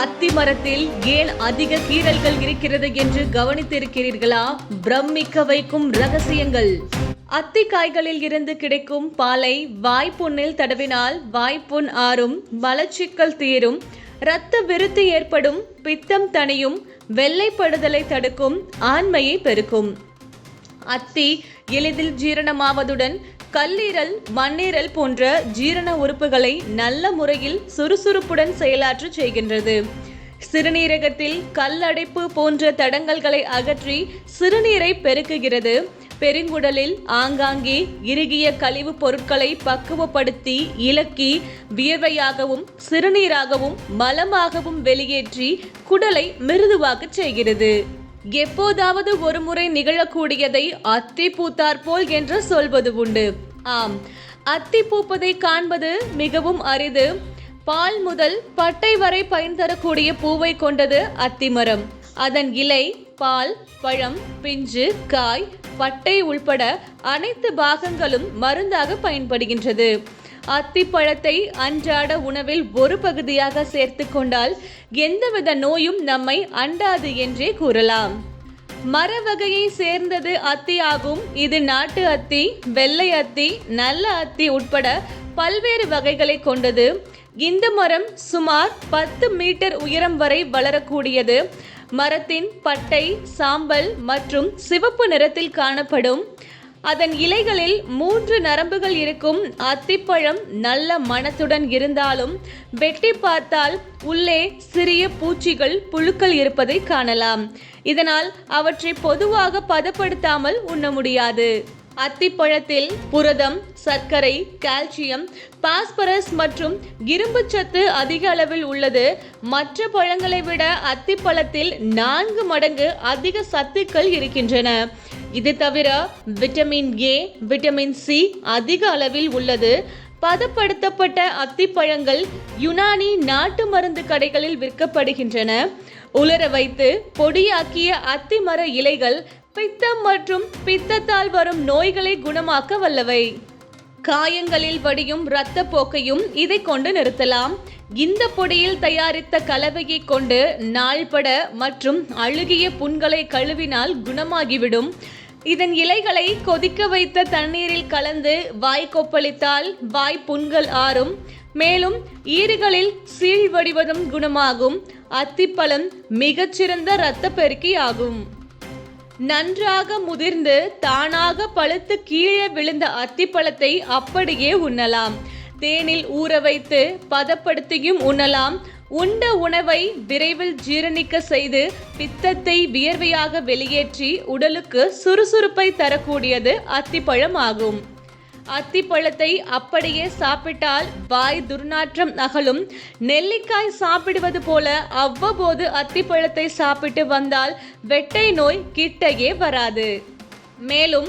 அத்தி மரத்தில் ஏன் அதிக கீறல்கள் இருக்கிறது என்று கவனித்திருக்கிறீர்களா? பிரமிக்க வைக்கும் ரகசியங்கள். அத்தி காய்களில் இருந்து கிடைக்கும் பாலை வாய்ப்புண்ணில் தடவினால் வாய்ப்புண் ஆறும் மலச்சிக்கல் தீரும் இரத்த விருத்தி ஏற்படும் பித்தம் தணியும் வெள்ளைப்படுதலை தடுக்கும் ஆண்மையை பெருக்கும். அத்தி எளிதில் ஜீரணமாவதுடன் கல்லீரல் மண்ணீரல் போன்ற ஜீரண உறுப்புகளை நல்ல முறையில் சுறுசுறுப்புடன் செயலாற்ற செய்கின்றது. சிறுநீரகத்தில் கல்லடைப்பு போன்ற தடங்கல்களை அகற்றி சிறுநீரை பெருக்குகிறது. பெருங்குடலில் ஆங்காங்கே இறுகிய கழிவுப் பொருட்களை பக்குவப்படுத்தி இலக்கி வியர்வையாகவும் சிறுநீராகவும் மலமாகவும் வெளியேற்றி குடலை மிருதுவாக்கச் செய்கிறது. எப்போதாவது ஒருமுறை நிகழக்கூடியதை அத்தி பூத்தார் போல் என்று சொல்வது உண்டு. ஆம். அத்தி பூப்பதை காண்பது மிகவும் அரிது. பால் முதல் பட்டை வரை பயன் தரக்கூடிய பூவை கொண்டது அத்திமரம் அதன் இலை பால் பழம் பிஞ்சு காய் பட்டை உள்பட அனைத்து பாகங்களும் மருந்தாக பயன்படுகின்றது. அத்திப்பழத்தை அன்றாட உணவில் ஒரு பகுதியாக சேர்த்து கொண்டால் எந்தவித நோயும் நம்மை அண்டாது என்றே கூறலாம். மர வகையை சேர்ந்தது அத்தி ஆகும் இது நாட்டு அத்தி வெள்ளை அத்தி நல்ல அத்தி உட்பட பல்வேறு வகைகளை கொண்டது. இந்த மரம் சுமார் பத்து மீட்டர் உயரம் வரை வளரக்கூடியது. மரத்தின் பட்டை சாம்பல் மற்றும் சிவப்பு நிறத்தில் காணப்படும். அதன் இலைகளில் மூன்று நரம்புகள் இருக்கும் அத்திப்பழம் நல்ல மனத்துடன் இருந்தாலும் வெட்டி பார்த்தால் உள்ளே சிறிய பூச்சிகள் புழுக்கள் இருப்பதை காணலாம். இதனால் அவற்றை பொதுவாக பதப்படுத்தாமல் உண்ண முடியாது. அத்திப்பழத்தில் புரதம் சர்க்கரை கால்சியம் பாஸ்பரஸ் மற்றும் இரும்புச்சத்து அதிக அளவில் உள்ளது. மற்ற பழங்களை விட அத்திப்பழத்தில் நான்கு மடங்கு அதிக சத்துக்கள் இருக்கின்றன. இது தவிர விட்டமின் ஏ விட்டமின் சி அதிக அளவில் உள்ளது. பதப்படுத்தப்பட்ட அத்திப்பழங்கள் யுனானி நாட்டு மருந்து கடைகளில் விற்கப்படுகின்றன. உலர வைத்து பொடியாக்கிய அத்திமர இலைகள் பித்தம் மற்றும் பித்தத்தால் வரும் நோய்களை குணமாக்க வல்லவை. காயங்களில் வடியும் இரத்த போக்கையும் இதை கொண்டு நிறுத்தலாம். இந்த பொடியில் தயாரித்த கலவையை கொண்டு நாள்பட மற்றும் அழுகிய புண்களை கழுவினால் குணமாகிவிடும். இதன் இலைகளை கொதிக்க வைத்த தண்ணீரில் கலந்து வாய் கொப்பளித்தால் வாய் புண்கள் ஆறும். மேலும் ஈறுகளில் சீழ் வடிவதும் குணமாகும். அத்திப்பழம் மிகச்சிறந்த இரத்த பெருக்கி ஆகும். நன்றாக முதிர்ந்து தானாக பழுத்து கீழே விழுந்த அத்திப்பழத்தை அப்படியே உண்ணலாம். தேனில் ஊற வைத்து பதப்படுத்தியும் உண்ணலாம். உண்ட உணவை விரைவில் ஜீரணிக்க செய்து பித்தத்தை வியர்வையாக வெளியேற்றி உடலுக்கு சுறுசுறுப்பை தரக்கூடியது அத்திப்பழம் ஆகும் அத்திப்பழத்தை அப்படியே சாப்பிட்டால் வாய் துர்நாற்றம் அகலும். நெல்லிக்காய் சாப்பிடுவது போல அவ்வப்போது அத்திப்பழத்தை சாப்பிட்டு வந்தால் வெட்டை நோய் கிட்டையே வராது. மேலும்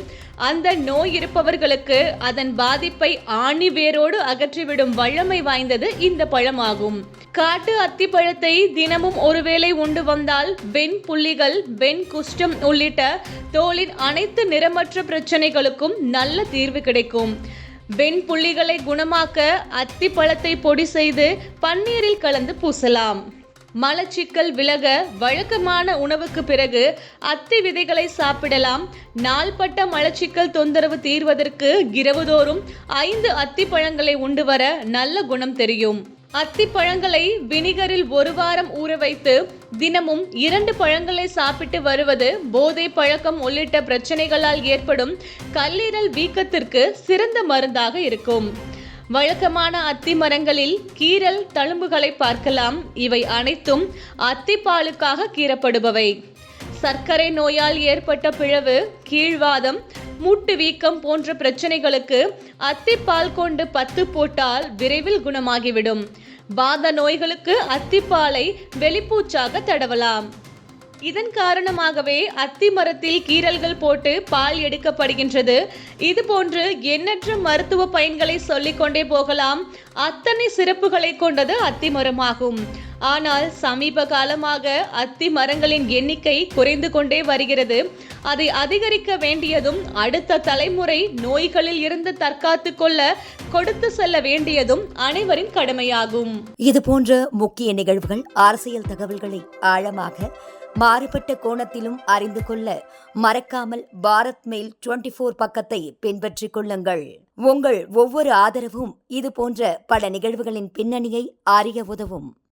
அந்த நோய் இருப்பவர்களுக்கு அதன் பாதிப்பை ஆணி வேரோடு அகற்றிவிடும் வல்லமை வாய்ந்தது இந்த பழமாகும். காட்டு அத்திப்பழத்தை தினமும் ஒருவேளை உண்டு வந்தால் வெண் புள்ளிகள் வெண் குஷ்டம் உள்ளிட்ட தோலின் அனைத்து நிறமற்ற பிரச்சனைகளுக்கும் நல்ல தீர்வு கிடைக்கும். வெண் புள்ளிகளை குணமாக்க அத்திப்பழத்தை பொடி செய்து பன்னீரில் கலந்து பூசலாம். மலச்சிக்கல் விலக வழக்கமான உணவுக்கு பிறகு அத்தி விதைகளை சாப்பிடலாம். நாள்பட்ட மலச்சிக்கல் தொந்தரவு தீர்வதற்கு இரவுதோறும் ஐந்து அத்தி பழங்களை உண்டு வர நல்ல குணம் தெரியும். அத்தி பழங்களை வினிகரில் ஒரு வாரம் ஊற வைத்து தினமும் இரண்டு பழங்களை சாப்பிட்டு வருவது போதை பழக்கம் உள்ளிட்ட பிரச்சனைகளால் ஏற்படும் கல்லீரல் வீக்கத்திற்கு சிறந்த மருந்தாக இருக்கும். வழக்கமான அத்தி மரங்களில் கீரல் தழும்புகளை பார்க்கலாம். இவை அனைத்தும் அத்திப்பாலுக்காக கீறப்படுபவை சர்க்கரை நோயால் ஏற்பட்ட பிளவு கீழ்வாதம் மூட்டு வீக்கம் போன்ற பிரச்சனைகளுக்கு அத்திப்பால் கொண்டு பத்து போட்டால் விரைவில் குணமாகிவிடும். வாத நோய்களுக்கு அத்திப்பாலை வெளிப்பூச்சாக தடவலாம். இதன் காரணமாகவே அத்தி மரத்தில் கீறல்கள் போட்டு பால் எடுக்கப்படுகின்றது. இது போன்று எண்ணற்ற மருத்துவ பயன்களை சொல்லிக் கொண்டே போகலாம். அத்தனை சிறப்புகளை கொண்டது அத்தி மரமாகும். ஆனால் சமீப காலமாக அத்தி மரங்களின் எண்ணிக்கை குறைந்து கொண்டே வருகிறது. அதை அதிகரிக்க வேண்டியதும் அடுத்த தலைமுறை நோய்களில் இருந்து தற்காத்து கொள்ள கொடுத்து செல்ல வேண்டியதும் அனைவரின் கடமையாகும். இது போன்ற முக்கிய நிகழ்வுகள் அரசியல் தகவல்களை ஆழமாக மாறுபட்ட கோணத்திலும் அறிந்து கொள்ள மறக்காமல் பாரத் மெயில் டுவெண்டி ஃபோர் பக்கத்தை பின்பற்றிக் கொள்ளுங்கள். உங்கள் ஒவ்வொரு ஆதரவும் இது போன்ற பல நிகழ்வுகளின் பின்னணியை அறிய உதவும்.